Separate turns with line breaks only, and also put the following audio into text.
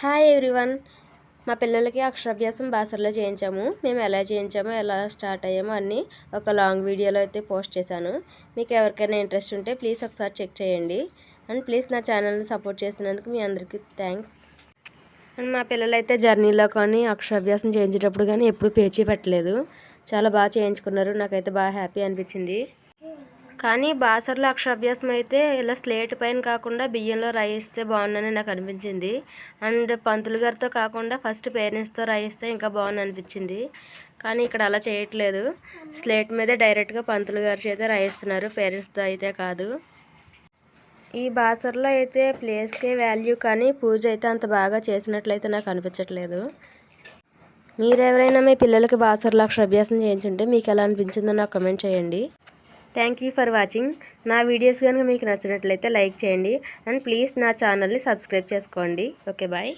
Hi everyone మా పిల్లలకి అక్షరాభ్యాసం బాసర్లో చేయించాము. మేము ఎలా చేయించామో ఎలా స్టార్ట్ అయ్యామో అన్నీ ఒక లాంగ్ వీడియోలో అయితే పోస్ట్ చేశాను. మీకు ఎవరికైనా ఇంట్రెస్ట్ ఉంటే ప్లీజ్ ఒకసారి చెక్ చేయండి. అండ్ ప్లీజ్ నా ఛానల్ని సపోర్ట్ చేసినందుకు మీ అందరికీ థ్యాంక్స్ అండ్ మా పిల్లలైతే జర్నీలో కానీ అక్షరాభ్యాసం చేయించేటప్పుడు కానీ ఎప్పుడు పేచీ పెట్టలేదు. చాలా బాగా చేయించుకున్నారు. నాకైతే బాగా హ్యాపీ అనిపించింది. కానీ బాసర్లో అక్షరాభ్యాసం అయితే ఇలా స్లేట్ పైన కాకుండా బియ్యంలో రాయిస్తే బాగుందని నాకు అనిపించింది. అండ్ పంతులు గారితో కాకుండా ఫస్ట్ పేరెంట్స్తో రాయిస్తే ఇంకా బాగుంది అనిపించింది. కానీ ఇక్కడ అలా చేయట్లేదు. స్లేట్ మీదే డైరెక్ట్గా పంతులు గారి చేత రాయిస్తున్నారు పేరెంట్స్తో అయితే కాదు. ఈ బాసర్లో అయితే ప్లేస్కే వాల్యూ కానీ పూజ అయితే అంత బాగా చేసినట్లయితే నాకు అనిపించట్లేదు. మీరెవరైనా మీ పిల్లలకి బాసర్లో అక్షరాభ్యాసం చేయించుంటే మీకు ఎలా అనిపించిందో నాకు కమెంట్ చేయండి. Thank you for watching. నా వీడియోస్ కనుక మీకు నచ్చినట్లయితే లైక్ చేయండి. అండ్ ప్లీజ్ నా ఛానల్ని సబ్స్క్రైబ్ చేసుకోండి. Okay bye.